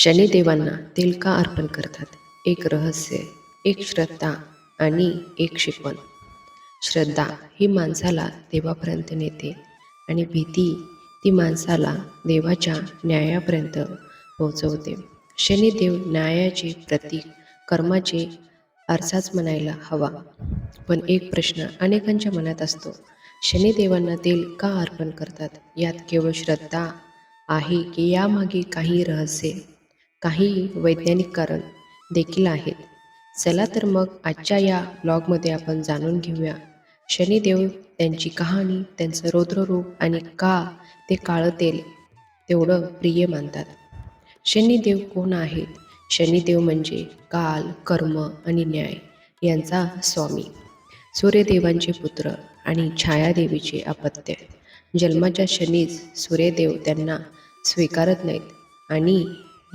शनिदेवांना तेल का अर्पण करतात. एक रहस्य एक श्रद्धा आणि एक शिकवण. श्रद्धा ही माणसाला देवापर्यंत नेते आणि भीती ती माणसाला देवाच्या न्यायापर्यंत पोहोचवते. शनिदेव न्यायाचे प्रतीक कर्माचे आरसाच म्हणायला हवा. पण एक प्रश्न अनेकांच्या मनात असतो. शनिदेवांना तेल का अर्पण करतात. यात केवळ श्रद्धा आहे की यामागे काही रहस्य? काही वैज्ञानिक कारण देखील आहेत. चला तर मग आजच्या या ब्लॉगमध्ये आपण जाणून घेऊया. शनिदेव त्यांची कहाणी त्यांचं रौद्ररूप आणि का ते काळं तेल तेवढं प्रिय मानतात. शनिदेव कोण आहेत? शनिदेव म्हणजे काल कर्म आणि न्याय यांचा स्वामी. सूर्यदेवांचे पुत्र आणि छायादेवीचे अपत्य. जन्माच्या शनीच सूर्यदेव त्यांना स्वीकारत नाहीत आणि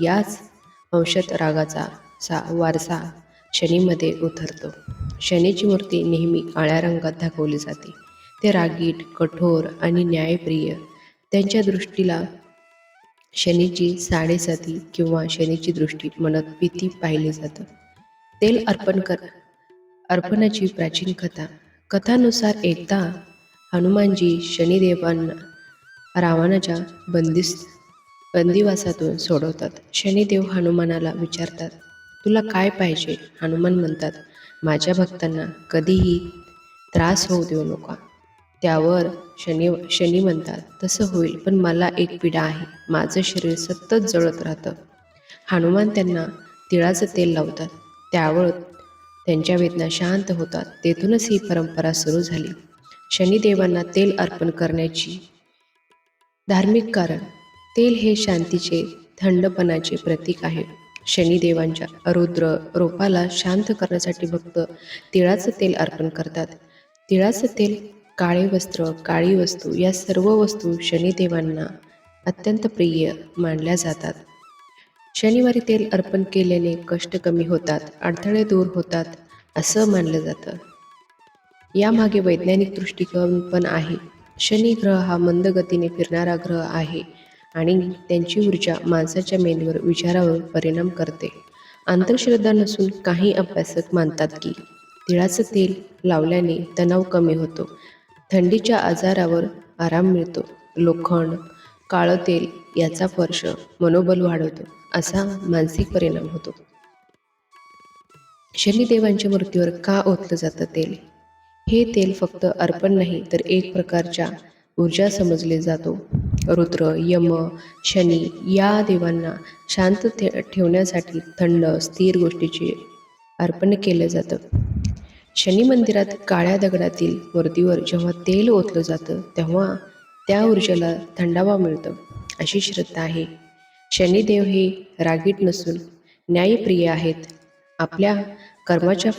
याच अंशत रागाचा सा वारसा शनीमध्ये उतरतो. शनीची मूर्ती नेहमी काळ्या रंगात दाखवली जाते. ते रागीट कठोर आणि न्यायप्रिय. त्यांच्या दृष्टीला शनीची साडेसाती किंवा शनीची दृष्टी म्हणत भीती पाहिली जातं. तेल अर्पण कर अर्पणाची प्राचीन कथा. कथानुसार एकदा हनुमानजी शनिदेवांना रावणाच्या बंदिस्त बंदिवासातून सोडवतात. शनिदेव हनुमानाला विचारतात तुला काय पाहिजे? हनुमान म्हणतात माझ्या भक्तांना कधीही त्रास होऊ देऊ नका. त्यावर शनी शनी म्हणतात तसं होईल पण मला एक पिढा आहे. माझं शरीर सतत जळत राहतं. हनुमान त्यांना तिळाचं तेल लावतात. त्यावर त्यांच्या वेदना शांत होतात. तेथूनच ही परंपरा सुरू झाली. शनिदेवांना तेल अर्पण करण्याची धार्मिक कारण तेल हे शांतीचे थंडपणाचे प्रतीक आहे. शनिदेवांच्या रुद्र रोपाला शांत करण्यासाठी भक्त तिळाचं तेल अर्पण करतात. तिळाचं तेल काळे वस्त्र काळी वस्तू या सर्व वस्तू शनिदेवांना अत्यंत प्रिय मानल्या जातात. शनिवारी तेल अर्पण केल्याने कष्ट कमी होतात अडथळे दूर होतात असं मानलं जातं. यामागे वैज्ञानिक दृष्टिकोन पण आहे. शनी ग्रह हा मंद गतीने फिरणारा ग्रह आहे. आणि त्यांची ऊर्जा माणसाच्या मेंदूवर विचारावर परिणाम करते. आंतरश्रद्धा नसून काही अभ्यासक मानतात की तिळाचं तेल लावल्याने तणाव कमी होतो. थंडीच्या आजारावर आराम मिळतो. लोखंड काळं तेल याचा स्पर्श मनोबल वाढवतो. असा मानसिक परिणाम होतो. शनिदेवांच्या मृत्यूवर का ओतलं जातं तेल? हे तेल फक्त अर्पण नाही तर एक प्रकारच्या ऊर्जा समजले जातो. रुद्र यम शनी या देवांना शांत ठे ठेवण्यासाठी थंड स्थिर गोष्टीचे अर्पण केलं जातं. शनी मंदिरात काळ्या दगडातील मूर्तीवर जेव्हा तेल ओतलं जातं तेव्हा त्या ऊर्जेला थंडावा मिळतो. अशी श्रद्धा आहे. शनिदेव हे रागीट नसून न्यायप्रिय आहेत. आपल्या कर्माच्या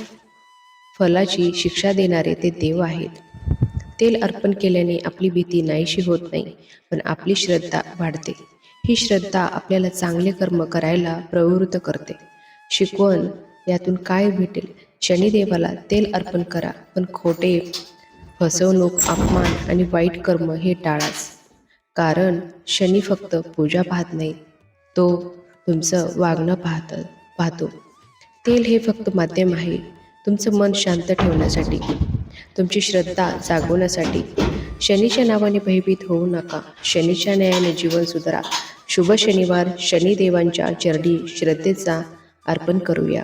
फलाची शिक्षा देणारे ते देव आहेत. तेल अर्पण केल्याने आपली भीती नाहीशी होत नाही पण आपली श्रद्धा वाढते. ही श्रद्धा आपल्याला चांगले कर्म करायला प्रवृत्त करते. शिकवण यातून काय भेटेल? शनिदेवाला तेल अर्पण करा पण खोटे फसवणूक अपमान आणि वाईट कर्म हे टाळाच. कारण शनी फक्त पूजा पाहत नाही तो तुमचं वागणं पाहत पाहतो. तेल हे फक्त माध्यम आहे तुमचं मन शांत ठेवण्यासाठी. तुमची श्रद्धा जागवण्यासाठी. शनीच्या नावाने भयभीत होऊ नका. शनीच्या न्यायाने जीवन सुधारा. शुभ शनिवार. शनिदेवांच्या चरणी श्रद्धेचा अर्पण करूया.